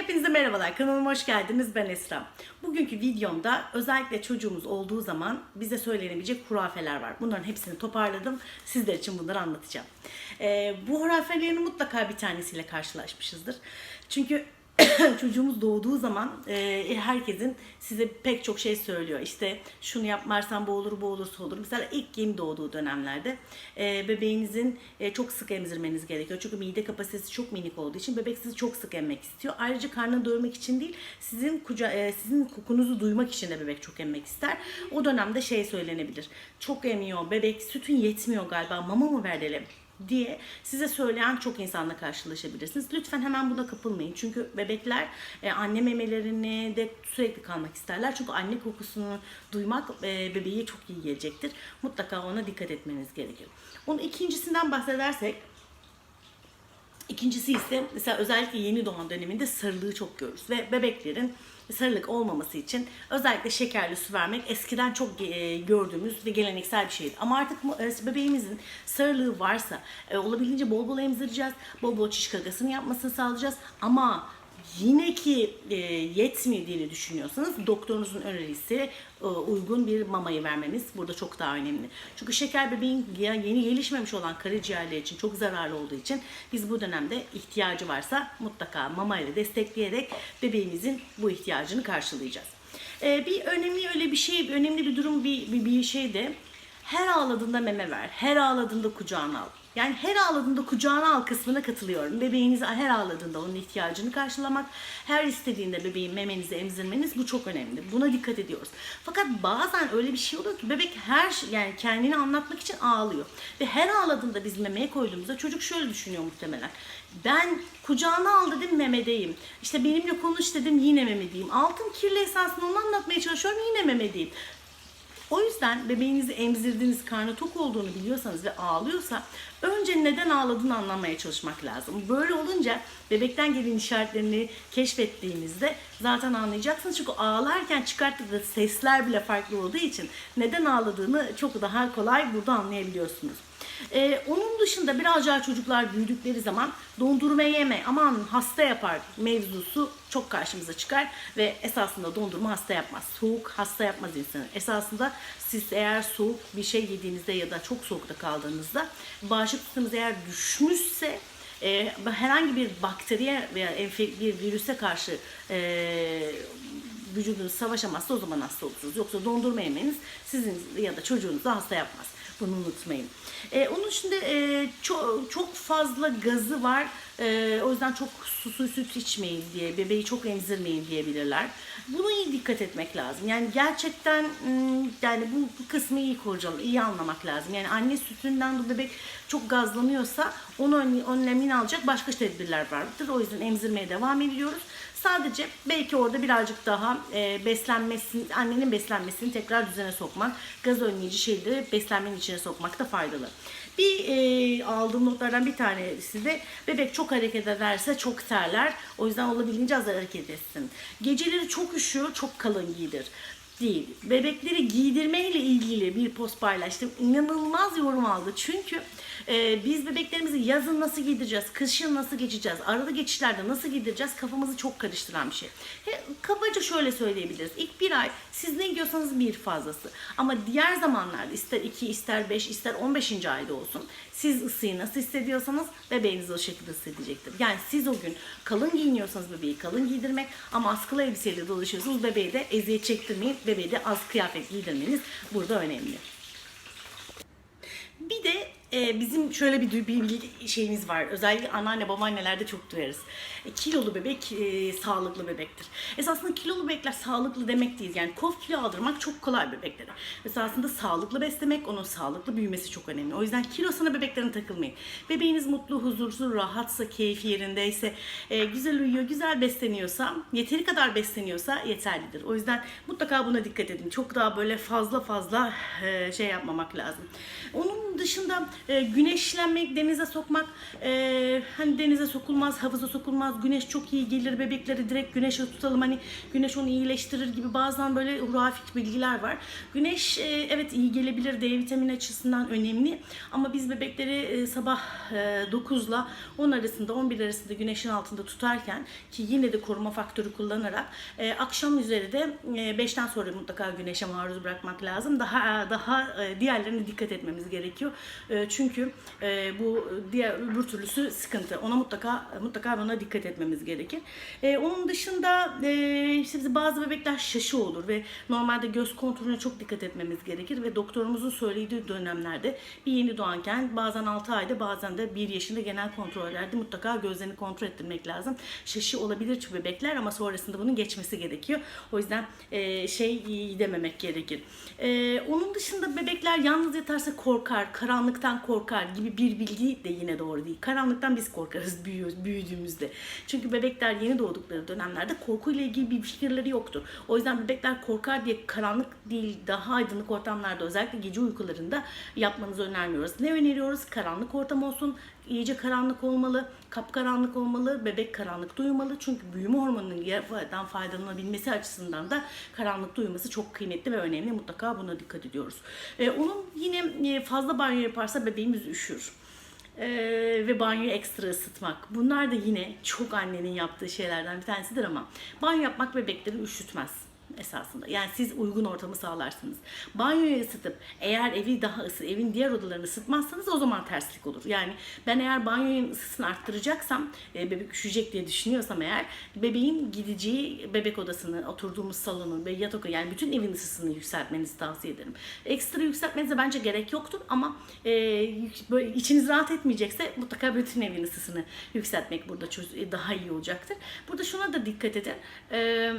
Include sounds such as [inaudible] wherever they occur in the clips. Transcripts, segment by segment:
Hepinize merhabalar. Kanalıma hoş geldiniz. Ben Esra. Bugünkü videomda özellikle çocuğumuz olduğu zaman bize söylenebilecek hurafeler var. Bunların hepsini toparladım. Sizler için bunları anlatacağım. Ee, bu hurafelerin mutlaka bir tanesiyle karşılaşmışızdır. Çünkü [coughs] çocuğumuz doğduğu zaman e, herkesin size pek çok şey söylüyor. İşte şunu yapmazsan bu olur, bu olursa olur. Mesela ilk yeni doğduğu dönemlerde e, bebeğinizin e, çok sık emzirmeniz gerekiyor. Çünkü mide kapasitesi çok minik olduğu için bebek sizi çok sık emmek istiyor. Ayrıca karnını doyurmak için değil, sizin kuca e, sizin kokunuzu duymak için de bebek çok emmek ister. O dönemde şey söylenebilir. Çok emiyor, bebek sütün yetmiyor galiba. Mama mı verelim? Diye size söyleyen çok insanla karşılaşabilirsiniz. Lütfen hemen buna kapılmayın. Çünkü bebekler e, anne memelerini de sürekli kalmak isterler. Çünkü anne kokusunu duymak e, bebeğe çok iyi gelecektir. Mutlaka ona dikkat etmeniz gerekir. Onun ikincisinden bahsedersek İkincisi ise mesela özellikle yeni doğan döneminde sarılığı çok görürüz ve bebeklerin sarılık olmaması için özellikle şekerli su vermek eskiden çok e, gördüğümüz ve geleneksel bir şeydi. Ama artık e, bebeğimizin sarılığı varsa e, olabildiğince bol bol emzireceğiz, bol bol çiş gagasını yapmasını sağlayacağız ama yine ki e, yetmediğini düşünüyorsanız doktorunuzun önerisi e, uygun bir mamayı vermemiz burada çok daha önemli. Çünkü şeker bebeğin yeni gelişmemiş olan karaciğerler için çok zararlı olduğu için biz bu dönemde ihtiyacı varsa mutlaka mama ile destekleyerek bebeğimizin bu ihtiyacını karşılayacağız. E, bir önemli öyle bir şey, önemli bir durum bir, bir, bir şey de her ağladığında meme ver, her ağladığında kucağına al. Yani her ağladığında kucağına al kısmına katılıyorum. Bebeğiniz her ağladığında onun ihtiyacını karşılamak, her istediğinde bebeğin memenizi emzirmeniz bu çok önemli. Buna dikkat ediyoruz. Fakat bazen öyle bir şey oluyor ki bebek her yani kendini anlatmak için ağlıyor. Ve her ağladığında biz memeye koyduğumuzda çocuk şöyle düşünüyor muhtemelen. Ben kucağına al dedim memedeyim. İşte benimle konuş dedim yine memedeyim. Altın kirli esasını onu anlatmaya çalışıyorum yine memedeyim. O yüzden bebeğinizi emzirdiğiniz, karnı tok olduğunu biliyorsanız ve ağlıyorsa önce neden ağladığını anlamaya çalışmak lazım. Böyle olunca bebekten gelen işaretlerini keşfettiğinizde zaten anlayacaksınız. Çünkü ağlarken çıkarttığı sesler bile farklı olduğu için neden ağladığını çok daha kolay burada anlayabiliyorsunuz. Ee, onun dışında biraz daha çocuklar büyüdükleri zaman dondurma yeme aman hasta yapar mevzusu çok karşımıza çıkar ve esasında dondurma hasta yapmaz. Soğuk hasta yapmaz insanı. Esasında siz eğer soğuk bir şey yediğinizde ya da çok soğukta kaldığınızda bağışıklık sisteminiz eğer düşmüşse e, herhangi bir bakteriye veya bir virüse karşı e, vücudunuz savaşamazsa o zaman hasta olursunuz. Yoksa dondurma yemeniz sizin ya da çocuğunuzu hasta yapmaz. Bunu unutmayın. Ee, onun dışında e, çok, çok fazla gazı var. Ee, o yüzden çok susuz süt içmeyin diye, bebeği çok emzirmeyin diyebilirler. Buna iyi dikkat etmek lazım. Yani gerçekten yani bu, bu kısmı iyi kurcalı, iyi anlamak lazım. Yani anne sütünden bu bebek çok gazlanıyorsa onu ön- önlemini alacak başka tedbirler vardır. O yüzden emzirmeye devam ediyoruz. Sadece belki orada birazcık daha e, beslenmesini, annenin beslenmesini tekrar düzene sokmak, gaz önleyici şeyleri beslenmenin içine sokmakta faydalı. Bir e, aldığım notlardan bir tanesi de bebek çok hareket ederse çok terler. O yüzden olabildiğince az hareket etsin. Geceleri çok üşüyor, çok kalın giydir değil. Bebekleri giydirmeyle ilgili bir post paylaştım. İnanılmaz yorum aldı. Çünkü e, biz bebeklerimizi yazın nasıl giydireceğiz, kışın nasıl geçeceğiz, arada geçişlerde nasıl giydireceğiz kafamızı çok karıştıran bir şey. He, kabaca şöyle söyleyebiliriz. İlk bir ay siz ne giyiyorsanız bir fazlası. Ama diğer zamanlarda ister 2, ister 5, ister 15. ayda olsun siz ısıyı nasıl hissediyorsanız bebeğiniz o şekilde hissedecektir. Yani siz o gün kalın giyiniyorsanız bebeği kalın giydirmek ama askılı elbiseyle dolaşıyorsunuz bebeği de eziyet çektirmeyin. Bebeği de az kıyafet giydirmeniz burada önemli. E, bizim şöyle bir, bir şeyimiz var. Özellikle anneanne babaannelerde çok duyarız. E, kilolu bebek e, sağlıklı bebektir. Esasında kilolu bebekler sağlıklı demek değil. Yani kof kilo aldırmak çok kolay bebeklere. Esasında sağlıklı beslemek, onun sağlıklı büyümesi çok önemli. O yüzden kilosuna bebeklerin takılmayın. Bebeğiniz mutlu, huzursuz, rahatsa, keyfi yerindeyse, e, güzel uyuyor, güzel besleniyorsa, yeteri kadar besleniyorsa yeterlidir. O yüzden mutlaka buna dikkat edin. Çok daha böyle fazla fazla e, şey yapmamak lazım. Onun dışında e, güneşlenmek, denize sokmak, e, hani denize sokulmaz, havuza sokulmaz, güneş çok iyi gelir, bebekleri direkt güneşe tutalım, hani güneş onu iyileştirir gibi bazen böyle hurafik bilgiler var. Güneş e, evet iyi gelebilir, D vitamini açısından önemli ama biz bebekleri e, sabah e, 9 ile 10 arasında, 11 arasında güneşin altında tutarken ki yine de koruma faktörü kullanarak e, akşam üzeri de e, 5'ten sonra mutlaka güneşe maruz bırakmak lazım. Daha daha e, diğerlerine dikkat etmemiz gerekiyor. E, çünkü e, bu diğer öbür türlüsü sıkıntı. Ona mutlaka mutlaka buna dikkat etmemiz gerekir. E, onun dışında e, işte bazı bebekler şaşı olur ve normalde göz kontrolüne çok dikkat etmemiz gerekir ve doktorumuzun söylediği dönemlerde bir yeni doğanken bazen 6 ayda bazen de 1 yaşında genel kontrollerde mutlaka gözlerini kontrol ettirmek lazım. Şaşı olabilir çünkü bebekler ama sonrasında bunun geçmesi gerekiyor. O yüzden e, şey dememek gerekir. E, onun dışında bebekler yalnız yatarsa korkar, karanlıktan korkar gibi bir bilgi de yine doğru değil. Karanlıktan biz korkarız [laughs] büyüyoruz, büyüdüğümüzde. Çünkü bebekler yeni doğdukları dönemlerde korkuyla ilgili bir fikirleri yoktur. O yüzden bebekler korkar diye karanlık değil daha aydınlık ortamlarda özellikle gece uykularında yapmanızı önermiyoruz. Ne öneriyoruz? Karanlık ortam olsun, iyice karanlık olmalı, kapkaranlık olmalı, bebek karanlık duymalı. Çünkü büyüme hormonunun yerden faydalanabilmesi açısından da karanlık duyması çok kıymetli ve önemli. Mutlaka buna dikkat ediyoruz. Ee, onun yine e, fazla banyo yaparsa bebeğimiz üşür. Ee, ve banyoyu ekstra ısıtmak. Bunlar da yine çok annenin yaptığı şeylerden bir tanesidir ama banyo yapmak bebekleri üşütmez esasında. Yani siz uygun ortamı sağlarsınız. Banyoyu ısıtıp eğer evi daha ısı, evin diğer odalarını ısıtmazsanız o zaman terslik olur. Yani ben eğer banyoyun ısısını arttıracaksam, e, bebek üşüyecek diye düşünüyorsam eğer bebeğin gideceği bebek odasını, oturduğumuz salonu ve yatak yani bütün evin ısısını yükseltmenizi tavsiye ederim. Ekstra yükseltmenize bence gerek yoktur ama e, böyle içiniz rahat etmeyecekse mutlaka bütün evin ısısını yükseltmek burada çöz- daha iyi olacaktır. Burada şuna da dikkat edin. Eee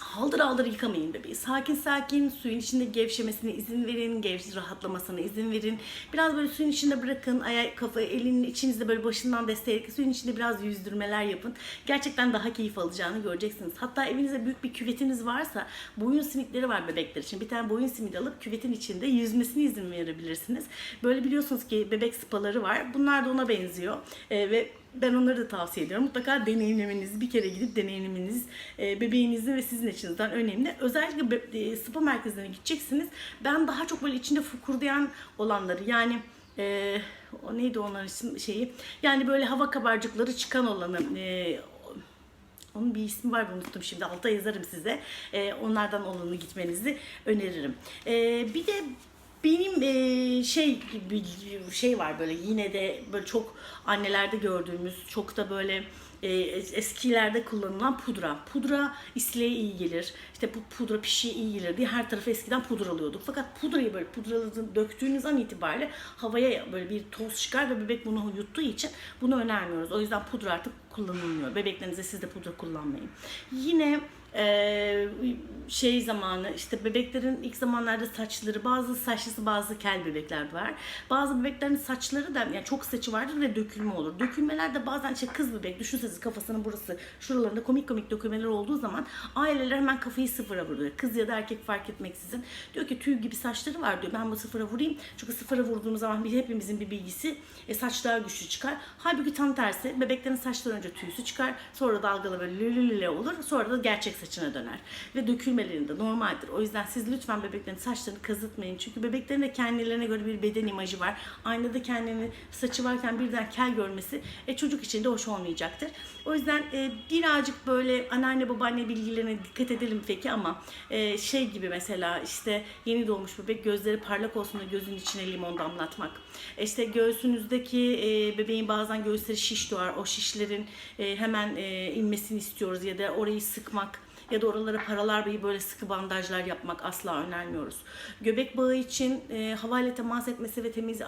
haldır haldır yıkamayın bebeği. Sakin sakin suyun içinde gevşemesine izin verin, gevş rahatlamasına izin verin. Biraz böyle suyun içinde bırakın, ayak, kafa, elinin içinizde böyle başından destekleyerek suyun içinde biraz yüzdürmeler yapın. Gerçekten daha keyif alacağını göreceksiniz. Hatta evinizde büyük bir küvetiniz varsa boyun simitleri var bebekler için. Bir tane boyun simidi alıp küvetin içinde yüzmesine izin verebilirsiniz. Böyle biliyorsunuz ki bebek spaları var. Bunlar da ona benziyor. Ee, ve ben onları da tavsiye ediyorum. Mutlaka deneyimlemeniz, bir kere gidip deneyimlemeniz e, bebeğinizin ve sizin açınızdan önemli. Özellikle e, spa merkezine gideceksiniz. Ben daha çok böyle içinde fokurdayan olanları yani e, o neydi onların isim- şeyi yani böyle hava kabarcıkları çıkan olanı e, onun bir ismi var unuttum şimdi alta yazarım size. E, onlardan olanı gitmenizi öneririm. E, bir de benim e, şey bir şey var böyle yine de böyle çok annelerde gördüğümüz çok da böyle e, eskilerde kullanılan pudra. Pudra isleğe iyi gelir. İşte bu pudra pişiye iyi gelir diye her tarafı eskiden pudra alıyorduk. Fakat pudrayı böyle pudraladığın, döktüğünüz an itibariyle havaya böyle bir toz çıkar ve bebek bunu yuttuğu için bunu önermiyoruz. O yüzden pudra artık kullanılmıyor. Bebeklerinize siz de pudra kullanmayın. Yine ee, şey zamanı işte bebeklerin ilk zamanlarda saçları bazı saçlısı bazı kel bebekler var. Bazı bebeklerin saçları da yani çok saçı vardır ve dökülme olur. Dökülmeler de bazen işte kız bebek düşünseniz kafasının burası şuralarında komik komik dökülmeler olduğu zaman aileler hemen kafayı sıfıra vuruyor. Kız ya da erkek fark etmeksizin. Diyor ki tüy gibi saçları var diyor. Ben bu sıfıra vurayım. Çünkü sıfıra vurduğumuz zaman hepimizin bir bilgisi e, saç daha güçlü çıkar. Halbuki tam tersi bebeklerin saçları önce tüysü çıkar. Sonra dalgalı böyle lülülüle olur. Sonra da gerçek saçına döner. Ve dökülmelerinde normaldir. O yüzden siz lütfen bebeklerin saçlarını kazıtmayın. Çünkü bebeklerin de kendilerine göre bir beden imajı var. Aynada kendini saçı varken birden kel görmesi e, çocuk için de hoş olmayacaktır. O yüzden e, birazcık böyle anneanne babaanne bilgilerine dikkat edelim peki ama e, şey gibi mesela işte yeni doğmuş bebek gözleri parlak olsun da gözün içine limon damlatmak. E, İşte göğsünüzdeki e, bebeğin bazen göğüsleri şiş doğar. O şişlerin e, hemen e, inmesini istiyoruz ya da orayı sıkmak ya da oralara paralar bir böyle sıkı bandajlar yapmak asla önermiyoruz. Göbek bağı için e, havayla temas etmesi ve temiz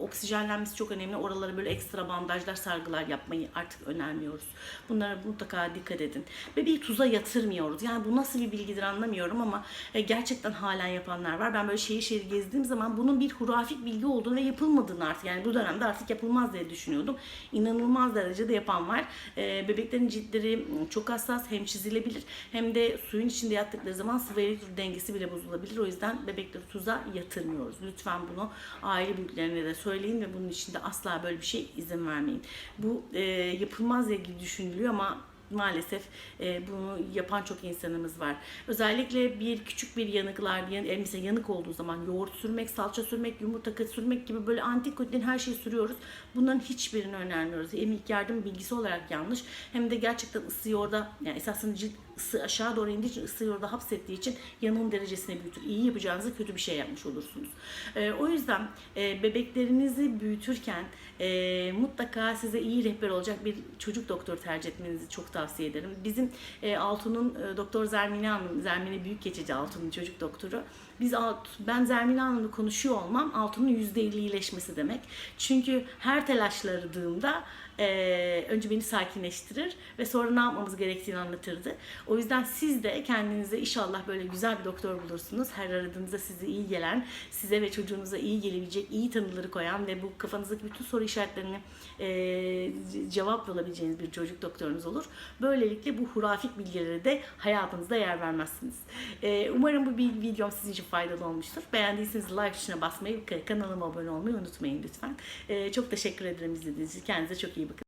oksijenlenmesi çok önemli. Oralara böyle ekstra bandajlar, sargılar yapmayı artık önermiyoruz. Bunlara mutlaka dikkat edin. Bebeği tuza yatırmıyoruz. Yani bu nasıl bir bilgidir anlamıyorum ama e, gerçekten halen yapanlar var. Ben böyle şehir şehir gezdiğim zaman bunun bir hurafik bilgi olduğunu ve yapılmadığını artık yani bu dönemde artık yapılmaz diye düşünüyordum. İnanılmaz derecede yapan var. E, bebeklerin ciltleri çok hassas hem çizilebilir hem de suyun içinde yattıkları zaman sıvı elektrik dengesi bile bozulabilir. O yüzden bebekleri tuza yatırmıyoruz. Lütfen bunu aile büyüklerine de söyleyin ve bunun içinde asla böyle bir şey izin vermeyin. Bu e, yapılmaz diye düşünülüyor ama maalesef e, bunu yapan çok insanımız var. Özellikle bir küçük bir yanıklar, yan, e, mesela yanık olduğu zaman yoğurt sürmek, salça sürmek, yumurta sürmek gibi böyle antikotin her şeyi sürüyoruz. Bunların hiçbirini önermiyoruz. Hem ilk yardım bilgisi olarak yanlış hem de gerçekten ısıyı orada yani esasında cilt ısı aşağı doğru indiği için ısıyı orada hapsettiği için yanığın derecesine büyütür. İyi yapacağınızı kötü bir şey yapmış olursunuz. E, o yüzden e, bebeklerinizi büyütürken e, mutlaka size iyi rehber olacak bir çocuk doktoru tercih etmenizi çok tavsiye ederim. Bizim e, Altun'un e, Doktor Zermine Hanım, Zermine Büyükgeçeci Altun'un çocuk doktoru. Biz Alt, ben Zermine Hanım'la konuşuyor olmam Altun'un %50 iyileşmesi demek. Çünkü her telaşladığımda e, önce beni sakinleştirir ve sonra ne yapmamız gerektiğini anlatırdı. O yüzden siz de kendinize inşallah böyle güzel bir doktor bulursunuz. Her aradığınızda size iyi gelen, size ve çocuğunuza iyi gelebilecek, iyi tanıları koyan ve bu kafanızdaki bütün soru işaretlerini e, cevap bulabileceğiniz bir çocuk doktorunuz olur. Böylelikle bu hurafik bilgileri de hayatınızda yer vermezsiniz. E, umarım bu bir videom sizin için faydalı olmuştur. Beğendiyseniz like tuşuna basmayı, kanalıma abone olmayı unutmayın lütfen. E, çok teşekkür ederim izlediğiniz için. Kendinize çok iyi bakın. because